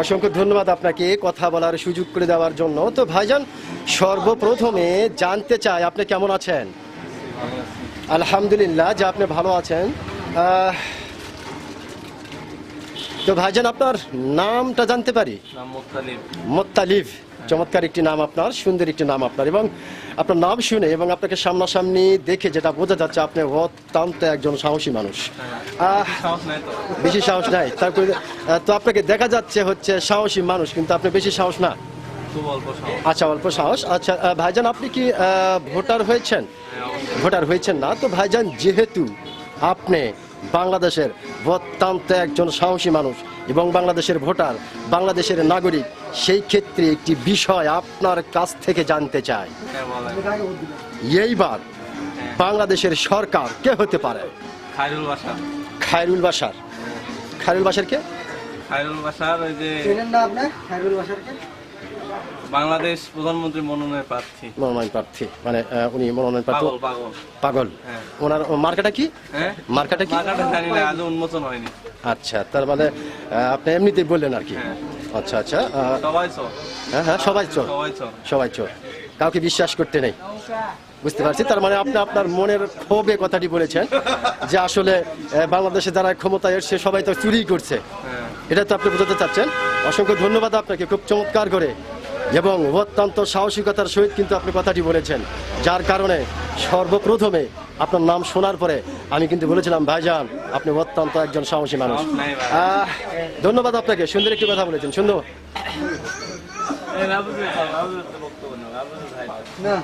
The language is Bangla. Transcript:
অসংখ্য ধন্যবাদ আপনাকে কথা বলার সুযোগ করে দেওয়ার জন্য। তো ভাইজান, সর্বপ্রথমে জানতে চাই, আপনি কেমন আছেন? আলহামদুলিল্লাহ, যে আপনি ভালো আছেন। তো ভাইজান আপনার নামটা জানতে পারি? মোত্তালিব। চমৎকার একটি নাম আপনার সুন্দর একটি নাম আপনার এবং আপনার নাম শুনে এবং আপনাকে সামনাসামনি দেখে যেটা বোঝা যাচ্ছে আপনি অত্যন্ত একজন সাহসী মানুষ। তো। বেশি সাহস নাই। তারপরে তো আপনাকে দেখা যাচ্ছে হচ্ছে সাহসী মানুষ কিন্তু আপনি বেশি সাহস না? আচ্ছা অল্প সাহস। আচ্ছা ভাইজান আপনি কি ভোটার হয়েছেন? হ্যাঁ, ভোটার হয়েছেন না। তো ভাইজান যেহেতু আপনি বাংলাদেশের অত্যন্ত একজন সাহসী মানুষ এবং বাংলাদেশের ভোটার বাংলাদেশের নাগরিক সেই ক্ষেত্রে একটি বিষয় আপনার কাছ থেকে জানতে চাই। এইবার বাংলাদেশের সরকার কে হতে পারে? খায়রুল বাসার খায়রুল বাসার খায়রুল বাসার কে? খায়রুল বাসার ওই যে চেনেন না আপনি? খাইরুল বাসারকে বাংলাদেশ প্রধানমন্ত্রী মনোনয়ন প্রার্থী। মনোনয়ন প্রার্থী। মানে উনি মনোনয়ন প্রার্থী। পাগল পাগল। হ্যাঁ। ওনার মার্কাটা কি? হ্যাঁ। মার্কাটা কি? মার্কাটা জানি না আজও উন্মোচন হয়নি। আচ্ছা তার মানে আপনি এমনিতেই বললেন আর কি। হ্যাঁ। আচ্ছা আচ্ছা সবাই চোর। হ্যাঁ হ্যাঁ সবাই চোর। সবাই চোর। কাউকে বিশ্বাস করতে নেই। বুঝতে পারছি? তার মানে আপনি আপনার মনের ক্ষোভে কথাটি বলেছেন যে আসলে বাংলাদেশে যারা ক্ষমতায় এসছে সবাই তো চুরি করছে। এটা তো আপনি বোঝাতে চাচ্ছেন। অসংখ্য ধন্যবাদ আপনাকে। খুব চমৎকার করে এবং অত্যন্ত সাহসিকতার সহিত কিন্তু আপনি কথাটি বলেছেন যার কারণে সর্বপ্রথমে আপনার নাম শোনার পরে আমি কিন্তু বলেছিলাম ভাইজান আপনি অত্যন্ত একজন সাহসী মানুষ। ধন্যবাদ আপনাকে সুন্দর একটি কথা বলেছেন সুন্দর। না।